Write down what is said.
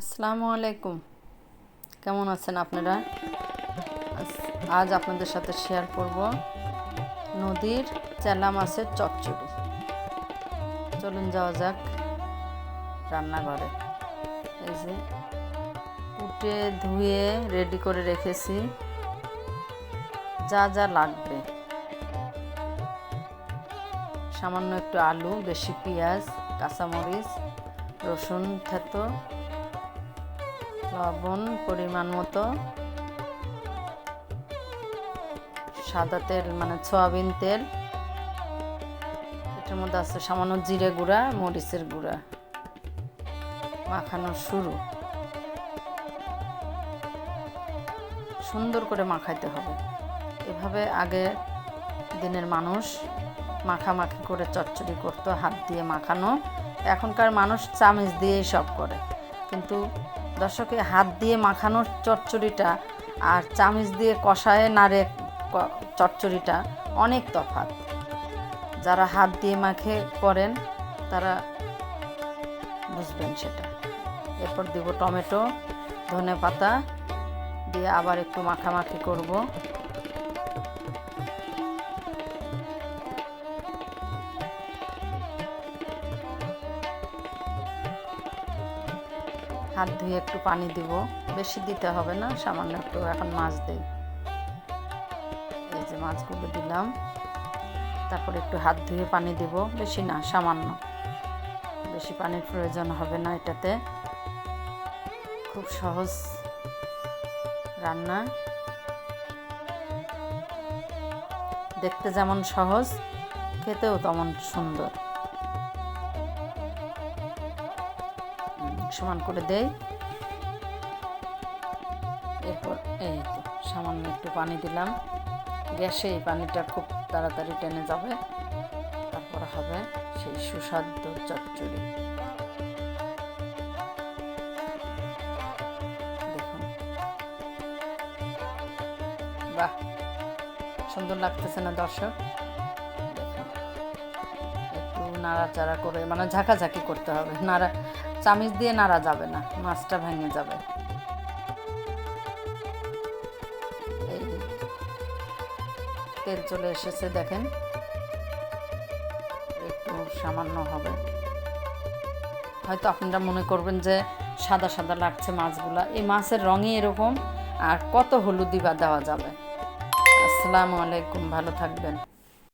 আসসালামু আলাইকুম। কেমন আছেন আপনারা? আজ- আপনাদের সাথে শেয়ার করব নদীর চেলা মাছের চচ্চড়ি। চলুন যাওয়া যাক রান্নাঘরে। এই যে কুটে ধুয়ে রেডি করে রেখেছি। যা যা লাগবে। সামান্য একটু আলু, বেশি পেঁয়াজ, কাঁচামরিচ, রসুন, থেতো লবণ পরিমাণ মতো। সাদা তেল মানে সয়াবিন তেল। এটার মধ্যে আছে সামান্য জিরে গুঁড়া, মরিচের গুঁড়া। মাখানো শুরু। সুন্দর করে মাখাইতে হবে। এভাবে আগে দিনের মানুষ মাখামাখি করে চচ্চড়ি করতো, হাত দিয়ে মাখানো। এখনকার মানুষ চামিচ দিয়েই সব করে। কিন্তু দর্শকে হাত দিয়ে মাখানোর চচ্চড়িটা আর চামিচ দিয়ে কষায় নাড়ে চচ্চড়িটা অনেক তফাৎ। যারা হাত দিয়ে মাখে করেন, তারা বুঝবেন সেটা। এরপর দিব টমেটো, ধনে পাতা, দিয়ে আবার একটু মাখামাখি করব। হাত ধুয়ে একটু পানি দিব। বেশি দিতে হবে না, সামান্য একটু এখন মাছ দিই। এই যে মাছগুলো দিলাম। তারপর একটু হাত ধুয়ে পানি দিব, বেশি না, সামান্য। বেশি পানির প্রয়োজন হবে না এটাতে। খুব সহজ রান্না। দেখতে যেমন সহজ, খেতেও তেমন সুন্দর। সমান করে দেই। এরপর এই তো সামান্য একটু পানি দিলাম। গ্যাসে এই পানিটা খুব তাড়াতাড়ি টেনে যাবে। তারপর হবে সেই সুস্বাদু চচ্চড়ি। বাহ, সুন্দর লাগতেছে না দর্শক? নাড়াচাড়া করে মানে ঝাঁকাঝাঁকি করতে হবে। নাড়া, চামিচ দিয়ে নাড়া যাবে না, মাছটা ভেঙে যাবে। তেল চলে এসেছে, দেখেন। একটু সামান্য হবে। হয়তো আপনারা মনে করবেন যে সাদা সাদা লাগছে মাছগুলা। এই মাছের রঙই এরকম, আর কত হলুদি বা দেওয়া যাবে। আসসালামু আলাইকুম, ভালো থাকবেন।